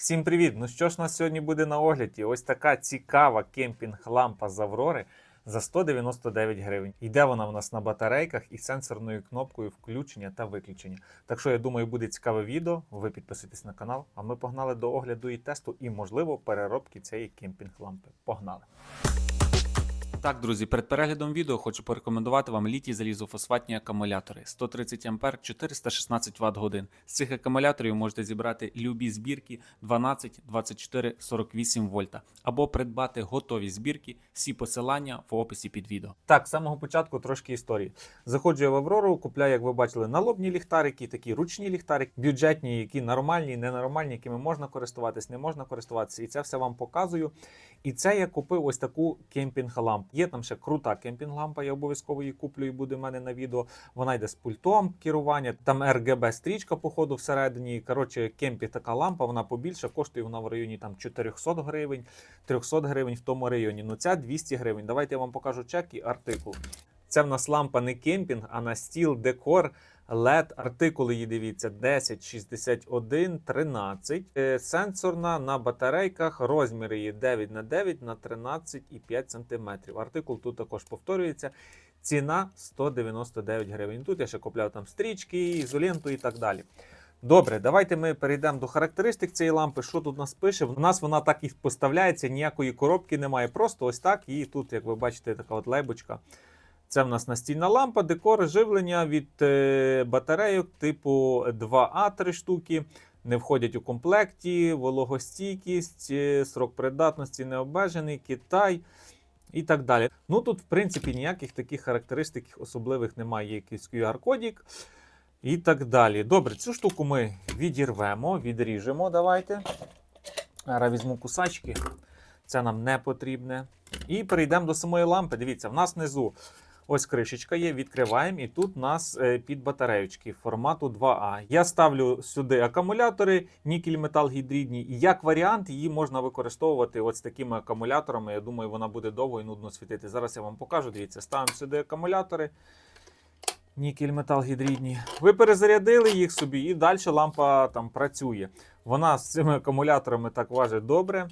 Всім привіт! Ну що ж у нас сьогодні буде на огляді? Ось така цікава кемпінг-лампа з Аврори за 199 гривень. Йде вона в нас на батарейках із сенсорною кнопкою включення та виключення. Так що я думаю, буде цікаве відео. Ви підписуйтесь на канал, а ми погнали до огляду і тесту, і можливо переробки цієї кемпінг-лампи. Погнали! Так, друзі, перед переглядом відео хочу порекомендувати вам літій залізофосфатні акумулятори 130 А 416 Вт годин. З цих акумуляторів можете зібрати любі збірки 12, 24, 48 вольта або придбати готові збірки. Всі посилання в описі під відео. Так, з самого початку трошки історії. Заходжу я в Аврору, купляю, як ви бачили, налобні ліхтарики, такі ручні ліхтарики, бюджетні, які нормальні, ненормальні, якими можна користуватись, не можна користуватися. І це все вам показую. І це я купив ось таку кемпінг-лампу. Є там ще крута кемпінг-лампа, я обов'язково її куплю і буде в мене на відео. Вона йде з пультом керування, там RGB стрічка, походу, всередині. Коротше, кемпі така лампа, вона побільша, коштує вона в районі там 400 гривень, 300 гривень в тому районі. Ну ця 200 гривень. Давайте я вам покажу чек і артикул. Це в нас лампа не кемпінг, а на стіл декор. LED, артикули її дивіться 10, 61, 13. Е, Сенсорна на батарейках. Розміри її 9 на 9 на 13,5 см. Артикул тут також повторюється. Ціна 199 гривень. Тут я ще купляв там стрічки, ізоленту і так далі. Добре, давайте ми перейдемо до характеристик цієї лампи. Що тут нас пише? У нас вона так і поставляється, ніякої коробки немає. Просто ось так. І тут, як ви бачите, така от лейбочка. Це в нас настільна лампа, декор живлення від е, батарейок типу 2А 3 штуки. Не входять у комплекті, вологостійкість, е, срок придатності не обмежений, Китай і так далі. Ну тут, в принципі, ніяких таких характеристик особливих немає. Є якийсь QR-кодік і так далі. Добре, цю штуку ми відірвемо, відріжемо. Давайте. Зараз візьму кусачки. Це нам не потрібне. І перейдемо до самої лампи. Дивіться, в нас внизу ось кришечка є, відкриваємо, і тут у нас е, під батареючки формату 2А. Я ставлю сюди акумулятори, нікель метал гідридні, і як варіант її можна використовувати з такими акумуляторами. Я думаю, вона буде довго і нудно світити. Зараз я вам покажу. Дивіться, ставимо сюди акумулятори. Нікель метал гідридні. Ви перезарядили їх собі, і далі лампа там працює. Вона з цими акумуляторами так важить добре.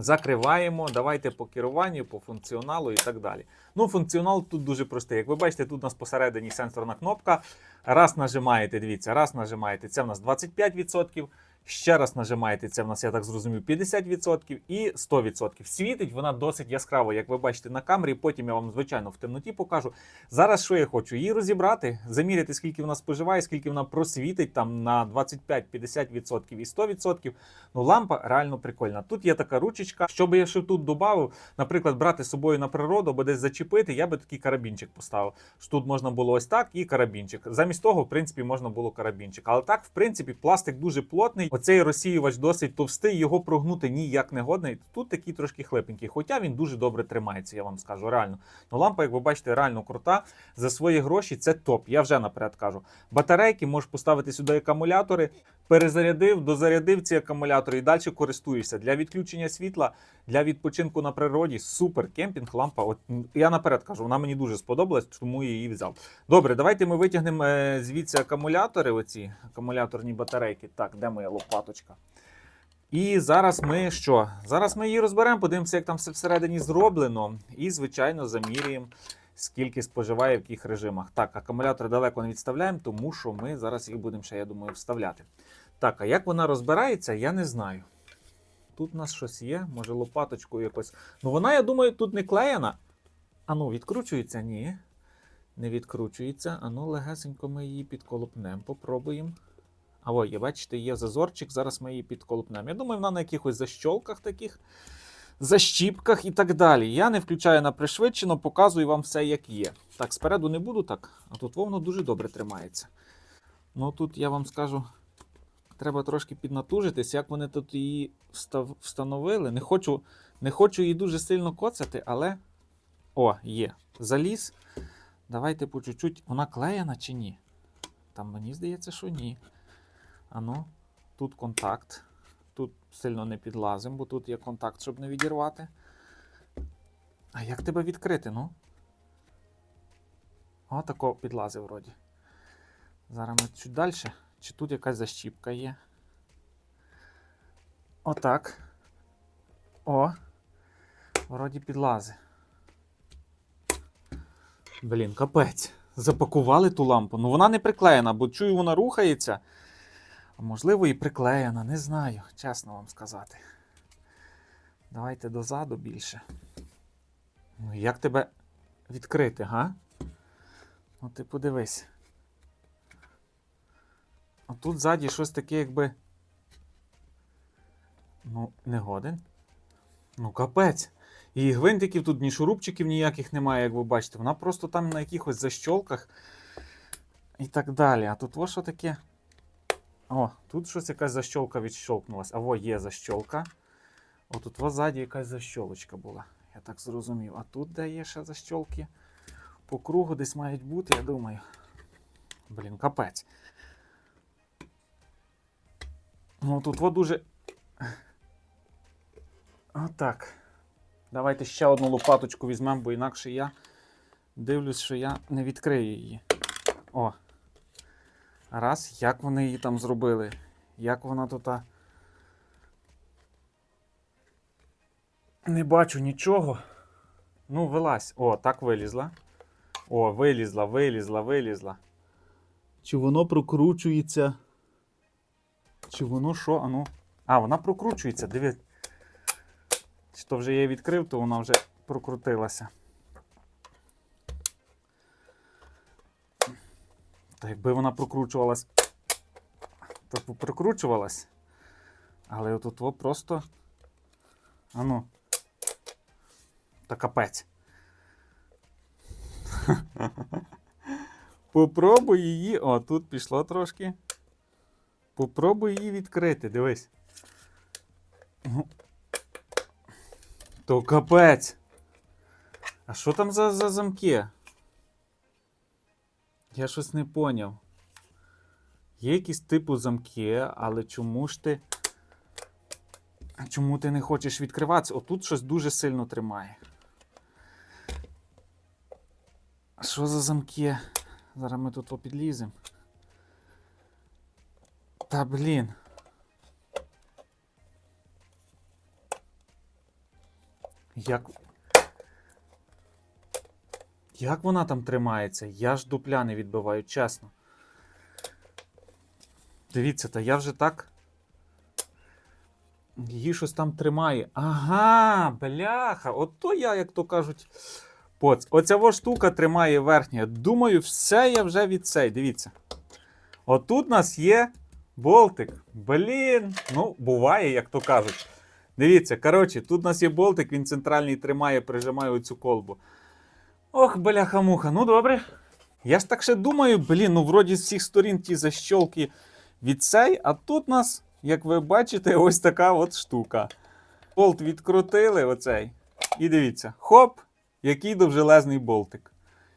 Закриваємо, давайте по керуванню, по функціоналу і так далі. Ну, функціонал тут дуже простий. Як ви бачите, тут у нас посередині сенсорна кнопка. Раз нажимаєте, дивіться, раз нажимаєте, це в нас 25%. Ще раз нажимаєте, це в нас, я так зрозумів, 50% і 100%. Світить вона досить яскраво, як ви бачите на камері. Потім я вам, звичайно, в темноті покажу. Зараз що я хочу? Її розібрати, заміряти, скільки вона споживає, скільки вона просвітить там на 25, 50% і 100%. Ну, лампа реально прикольна. Тут є така ручечка. Що би я ще тут додав, наприклад, брати з собою на природу або десь зачепити, я би такий карабінчик поставив. Тут можна було ось так і карабінчик. Замість того, в принципі, можна було карабінчик. Але так, в принципі, пластик дуже плотний. Оцей розсіювач досить товстий, його прогнути ніяк не годний. Тут такий трошки хлипенький, хоча він дуже добре тримається, я вам скажу. Реально. Ну, лампа, як ви бачите, реально крута. За свої гроші це топ. Я вже наперед кажу. Батарейки можеш поставити сюди акумулятори, перезарядив, дозарядив ці акумулятори і далі користуєшся. Для відключення світла, для відпочинку на природі. Супер кемпінг, лампа. От я наперед кажу, вона мені дуже сподобалась, тому її взяв. Добре, давайте ми витягнемо е, звідси акумулятори. Оці акумуляторні батарейки. Так, де моя лопаточка? І зараз ми що? Зараз ми її розберемо, подивимося, як там все всередині зроблено. І, звичайно, замірюємо, скільки споживає в яких режимах. Так, акумулятори далеко не відставляємо, тому що ми зараз їх будемо ще, я думаю, вставляти. Так, а як вона розбирається, я не знаю. Тут у нас щось є, може лопаточкою якось. Ну вона, я думаю, тут не клеєна. А ну, відкручується? Ні. Не відкручується. А ну, легесенько ми її підколопнемо. Попробуємо. А ой, бачите, є зазорчик, зараз ми її підколопнемо. Я думаю, вона на якихось защолках таких, защіпках і так далі. Я не включаю на пришвидшено, показую вам все, як є. Так, спереду не буду так, а тут воно дуже добре тримається. Ну тут я вам скажу, треба трошки піднатужитись, як вони тут її встав- встановили. Не хочу, не хочу її дуже сильно коцати, але. О, є. Заліз. Давайте по чуть-чуть. Вона клеєна чи ні? Там мені здається, що ні. Ану, тут контакт. Сильно не підлазимо, бо тут є контакт, щоб не відірвати. А як тебе відкрити, ну? О, тако підлазив вроді. Зараз ми чуть далі. Чи тут якась защіпка є? Отак. О. Вроді підлази. Блін, капець. Запакували ту лампу. Ну вона не приклеєна, бо чую, вона рухається. Можливо, і приклеєна, не знаю, чесно вам сказати. Давайте дозаду більше. Ну, як тебе відкрити, га? Ну, ти подивись. А тут ззаді щось таке, якби. Ну, не годен. Ну, капець. І гвинтиків тут, ні шурупчиків ніяких немає, як ви бачите. Вона просто там на якихось защолках і так далі. А тут ось що таке. О, тут щось якась защолка відщолкнулась. А во є защолка. О, тут ззаді якась защолочка була. Я так зрозумів. А тут де є ще защолки? По кругу десь мають бути, я думаю. Блін, капець. Ну тут во дуже. Отак. Давайте ще одну лопаточку візьмемо, бо інакше я дивлюсь, що я не відкрию її. О. Раз, як вони її там зробили? Як вона тут. Не бачу нічого. Ну, вилазь. О, так вилізла. О, вилізла, вилізла, вилізла. Чи воно прокручується? Чи воно що? А ну. А, вона прокручується, диви. Чи то вже я її відкрив, то вона вже прокрутилася. Якби вона прокручувалась, то прокручувалась. Але отут просто. Ану. Та капець. Попробуй її. О, тут пішло трошки. Попробуй її відкрити, дивись. То капець. А що там за, за замки? Я щось не поняв. Є якісь типу замки, але чому ж ти. Чому ти не хочеш відкриватися? Отут щось дуже сильно тримає. Що за замки? Зараз ми тут попідліземо. Та блін. Як. Як вона там тримається? Я ж дупля не відбиваю, чесно. Дивіться, та я вже так. Її щось там тримає. Ага, бляха, ото я, як то кажуть. Поц. Оця во штука тримає верхня. Думаю, все я вже від цей. Дивіться. Отут у нас є болтик. Блін. Ну, буває, як то кажуть. Дивіться, коротше, тут у нас є болтик, він центральний тримає, прижимає оцю колбу. Ох, бляха-муха, ну добре. Я ж так ще думаю, блін, ну вроді з всіх сторін ті защолки від цей, а тут у нас, як ви бачите, ось така от штука. Болт відкрутили оцей. І дивіться, хоп, який довжелезний болтик.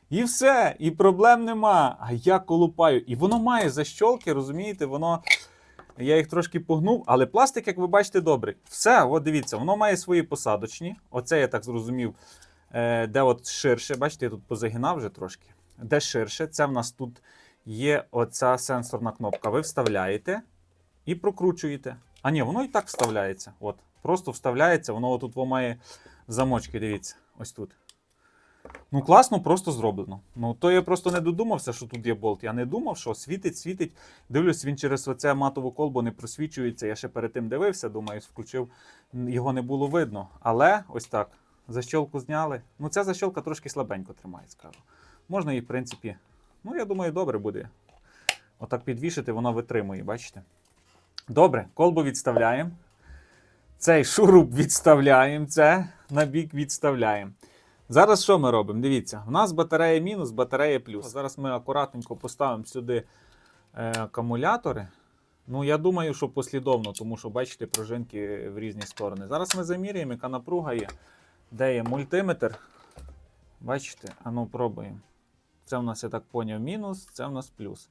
І все, і проблем нема. А я колупаю. І воно має защолки, розумієте, воно. Я їх трошки погнув, але пластик, як ви бачите, добрий. Все, от дивіться, воно має свої посадочні. Оце я так зрозумів, де от ширше. Бачите, я тут позагинав вже трошки. Де ширше, це в нас тут є оця сенсорна кнопка. Ви вставляєте і прокручуєте. А ні, воно і так вставляється. От, Просто вставляється, воно тут має замочки, дивіться, ось тут. Ну, класно, просто зроблено. Ну, то я просто не додумався, що тут є болт. Я не думав, що світить, світить. Дивлюсь, він через оце матову колбу не просвічується. Я ще перед тим дивився, думаю, включив, його не було видно. Але ось так. Защолку зняли. Ну, ця защолка трошки слабенько тримає, скажу. Можна її, в принципі, ну, я думаю, добре буде. Отак підвішити, воно витримує, бачите? Добре, колбу відставляємо. Цей шуруп відставляємо, це на бік відставляємо. Зараз що ми робимо? Дивіться, у нас батарея мінус, батарея плюс. Зараз ми акуратненько поставимо сюди е, акумулятори. Ну, я думаю, що послідовно, тому що, бачите, пружинки в різні сторони. Зараз ми заміряємо, яка напруга є. Де є мультиметр. Бачите, а ну пробуємо. Це в нас, я так поняв, мінус, це в нас плюс.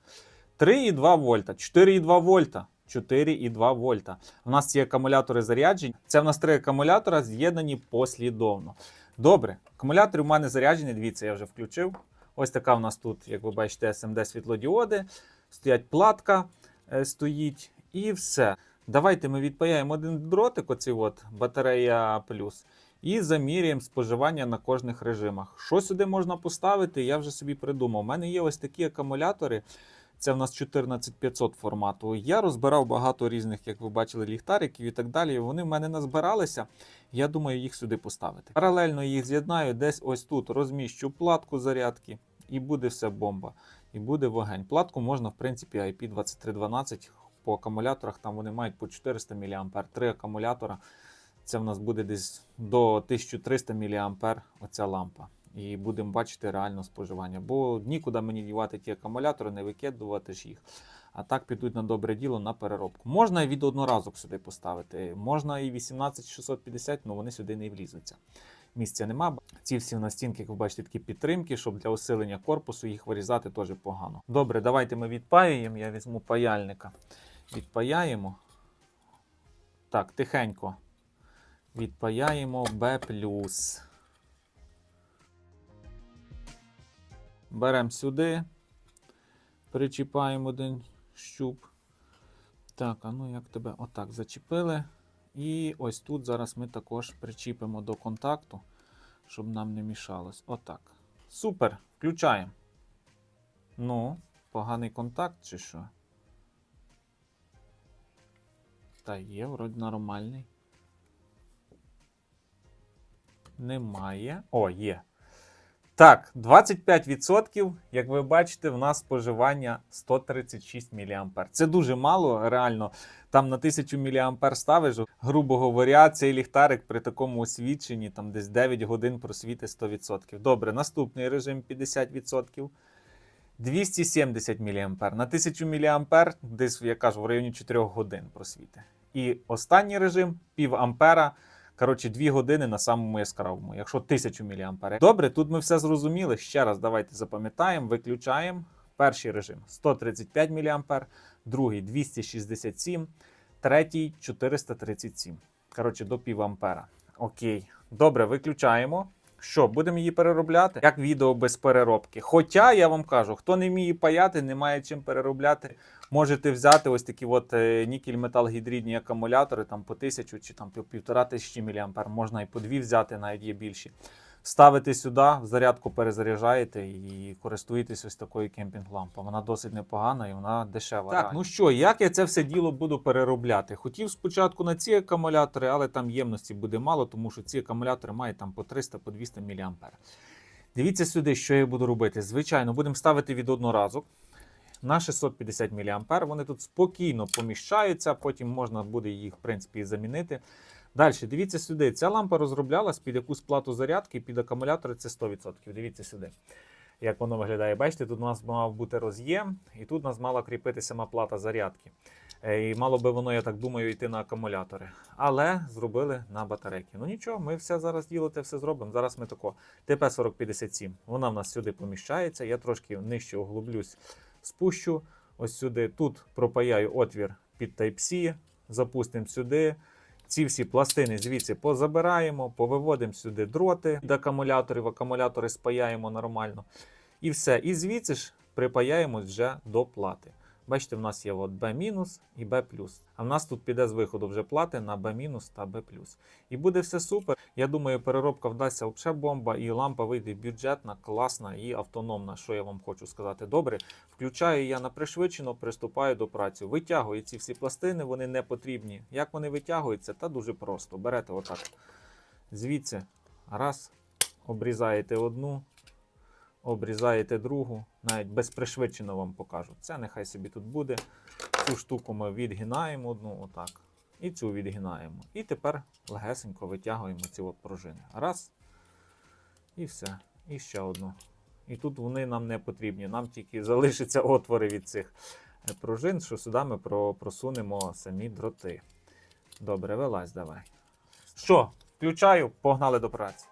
3,2 вольта, 4,2 вольта. 4,2 вольта. У нас ці акумулятори заряджені. Це в нас три акумулятора з'єднані послідовно. Добре, акумулятори у мене заряджені. Дивіться, я вже включив. Ось така у нас тут, як ви бачите, SMD світлодіоди. Стоять платка, е, стоїть і все. Давайте ми відпаяємо один дротик, оці от, батарея плюс, і заміряємо споживання на кожних режимах. Що сюди можна поставити, я вже собі придумав. У мене є ось такі акумулятори. Це в нас 14500 формату. Я розбирав багато різних, як ви бачили, ліхтариків і так далі. Вони в мене назбиралися. Я думаю, їх сюди поставити. Паралельно їх з'єднаю, десь ось тут розміщу платку зарядки, і буде все бомба. І буде вогонь. Платку можна, в принципі, IP2312 по акумуляторах. Там вони мають по 400 мА. Три акумулятора. Це в нас буде десь до 1300 мА оця лампа. І будемо бачити реально споживання. Бо нікуди мені дівати ті акумулятори, не викидувати ж їх. А так підуть на добре діло на переробку. Можна і від одноразок сюди поставити. Можна і 18650, але вони сюди не влізуться. Місця нема. Ці всі настінки, як ви бачите, такі підтримки, щоб для усилення корпусу їх вирізати теж погано. Добре, давайте ми відпаюємо. Я візьму паяльника. Відпаяємо. Так, тихенько. Відпаяємо B. Беремо сюди, причіпаємо один щуп. Так, а ну як тебе отак зачепили. І ось тут зараз ми також причіпимо до контакту, щоб нам не мішалось. Отак. Супер. Включаємо. Ну, поганий контакт чи що? Та є, вроді нормальний. Немає. О, є. Так, 25%, як ви бачите, в нас споживання 136 мА. Це дуже мало, реально. Там на 1000 мА ставиш, грубо говоря, цей ліхтарик при такому освіченні там десь 9 годин просвіти 100%. Добре, наступний режим 50%. 270 мА. На 1000 мА десь, я кажу, в районі 4 годин просвіти. І останній режим пів ампера. Коротше, 2 години на самому яскравому, якщо 1000 мА. Добре, тут ми все зрозуміли. Ще раз давайте запам'ятаємо, виключаємо. Перший режим 135 мА, другий 267, третій 437. Коротше, до пів ампера. Окей. Добре, виключаємо. Що, будемо її переробляти? Як відео без переробки. Хоча я вам кажу, хто не вміє паяти, не має чим переробляти. Можете взяти ось такі от е, нікель метал гідридні акумулятори там по тисячу чи там півтора тисячі міліампер. Можна і по дві взяти, навіть є більші. Ставите сюди, в зарядку перезаряджаєте і користуєтесь ось такою кемпінг-лампою. Вона досить непогана і вона дешева. Так, ну що, як я це все діло буду переробляти? Хотів спочатку на ці акумулятори, але там ємності буде мало, тому що ці акумулятори мають там по 300 по 200 мА. Дивіться сюди, що я буду робити. Звичайно, будемо ставити від одноразок на 650 мА. Вони тут спокійно поміщаються, потім можна буде їх, в принципі, замінити. Далі, дивіться сюди. Ця лампа розроблялась під якусь плату зарядки, під акумулятори це 100%. Дивіться сюди. Як воно виглядає, бачите, тут у нас мав бути роз'єм, і тут у нас мала кріпитися сама плата зарядки. Е, І мало би воно, я так думаю, йти на акумулятори. Але зробили на батарейки. Ну нічого, ми все зараз діло те все зробимо. Зараз ми тако ТП-4057. Вона в нас сюди поміщається. Я трошки нижче углублюсь, спущу. Ось сюди. Тут пропаяю отвір під Type-C, запустимо сюди. Ці всі пластини звідси позабираємо, повиводимо сюди дроти до акумуляторів, акумулятори спаяємо нормально. І все. І звідси ж припаяємось вже до плати. Бачите, в нас є от B- і B+. А в нас тут піде з виходу вже плати на B- та B+. І буде все супер. Я думаю, переробка вдасться взагалі бомба, і лампа вийде бюджетна, класна і автономна. Що я вам хочу сказати. Добре, включаю я на пришвидшено, приступаю до праці. Витягую ці всі пластини, вони не потрібні. Як вони витягуються? Та дуже просто. Берете отак. Звідси, раз, обрізаєте одну, обрізаєте другу, навіть без пришвидшено вам покажу. Це нехай собі тут буде. Цю штуку ми відгинаємо одну, отак. І цю відгинаємо. І тепер легесенько витягуємо ці от пружини. Раз. І все. І ще одну. І тут вони нам не потрібні. Нам тільки залишаться отвори від цих е, пружин, що сюди ми просунемо самі дроти. Добре, вилазь давай. Що, включаю, погнали до праці.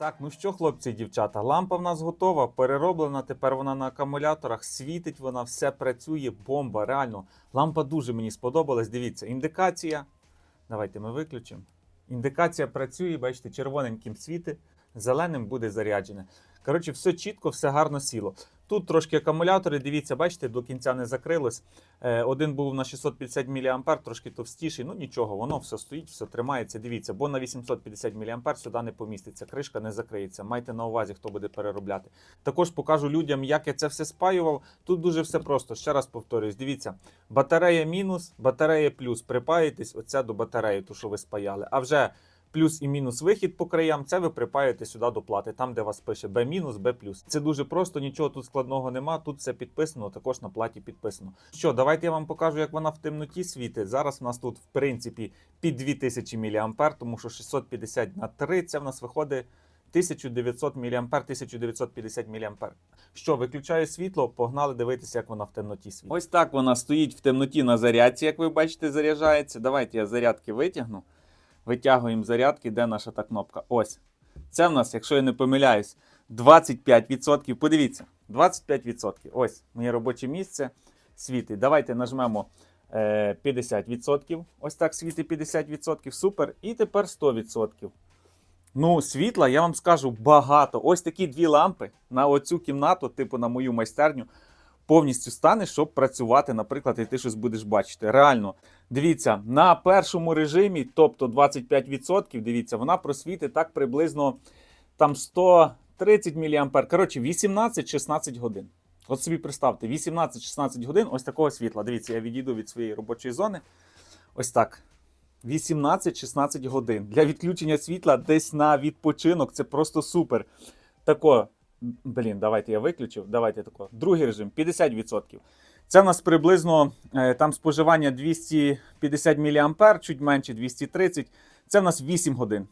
Так, ну що, хлопці і дівчата, лампа в нас готова, перероблена. Тепер вона на акумуляторах, світить вона, все працює, бомба. Реально, лампа дуже мені сподобалась. Дивіться, індикація. Давайте ми виключимо. Індикація працює, бачите, червоненьким світи, зеленим буде заряджене. Коротше, все чітко, все гарно сіло. Тут трошки акумулятори, дивіться, бачите, до кінця не закрилось. Е, один був на 650 мА, трошки товстіший. Ну нічого, воно все стоїть, все тримається. Дивіться, бо на 850 мА сюди не поміститься, кришка не закриється. Майте на увазі, хто буде переробляти. Також покажу людям, як я це все спаював. Тут дуже все просто. Ще раз повторюсь, дивіться, батарея мінус, батарея плюс. Припаєтесь оця до батареї, ту, що ви спаяли. А вже плюс і мінус вихід по краям, це ви припаєте сюди до плати, там, де вас пише B мінус, B плюс. Це дуже просто, нічого тут складного нема. Тут все підписано, також на платі підписано. Що, давайте я вам покажу, як вона в темноті світить. Зараз у нас тут, в принципі, під 2000 мА, тому що 650 на 3 це в нас виходить. 1900 мА, 1950 мА. Що, виключаю світло, погнали дивитися, як вона в темноті світить. Ось так вона стоїть в темноті на зарядці, як ви бачите, заряджається. Давайте я зарядки витягну. Витягуємо зарядки, де наша та кнопка? Ось. Це в нас, якщо я не помиляюсь, 25%. Подивіться, 25%. Ось моє робоче місце світить. Давайте нажмемо е, 50%. Ось так світить 50%. Супер. І тепер 100%. Ну, світла, я вам скажу, багато. Ось такі дві лампи на оцю кімнату, типу на мою майстерню, повністю стане, щоб працювати, наприклад, і ти щось будеш бачити. Реально, дивіться, на першому режимі, тобто 25%, дивіться, вона просвітить так приблизно там 130 мА. Коротше, 18-16 годин. От собі представте, 18-16 годин ось такого світла. Дивіться, я відійду від своєї робочої зони. Ось так. 18-16 годин. Для відключення світла десь на відпочинок. Це просто супер. Тако, блін, давайте я виключив. Давайте тако. Другий режим 50%. Це в нас приблизно е, там споживання 250 мА, чуть менше 230. Це в нас 8 годин.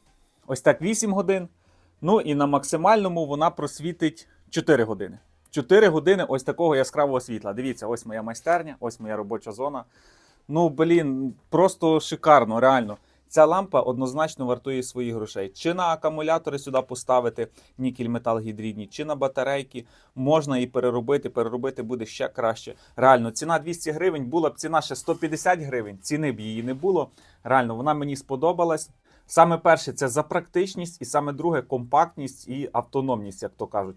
Ось так 8 годин. Ну і на максимальному вона просвітить 4 години. 4 години ось такого яскравого світла. Дивіться, ось моя майстерня, ось моя робоча зона. Ну, блін, просто шикарно, реально. Ця лампа однозначно вартує своїх грошей. Чи на акумулятори сюди поставити нікель метал гідридні, чи на батарейки можна і переробити. Переробити буде ще краще. Реально, ціна 200 гривень була б ціна ще 150 гривень. Ціни б її не було. Реально, вона мені сподобалась. Саме перше це за практичність, і саме друге компактність і автономність, як то кажуть.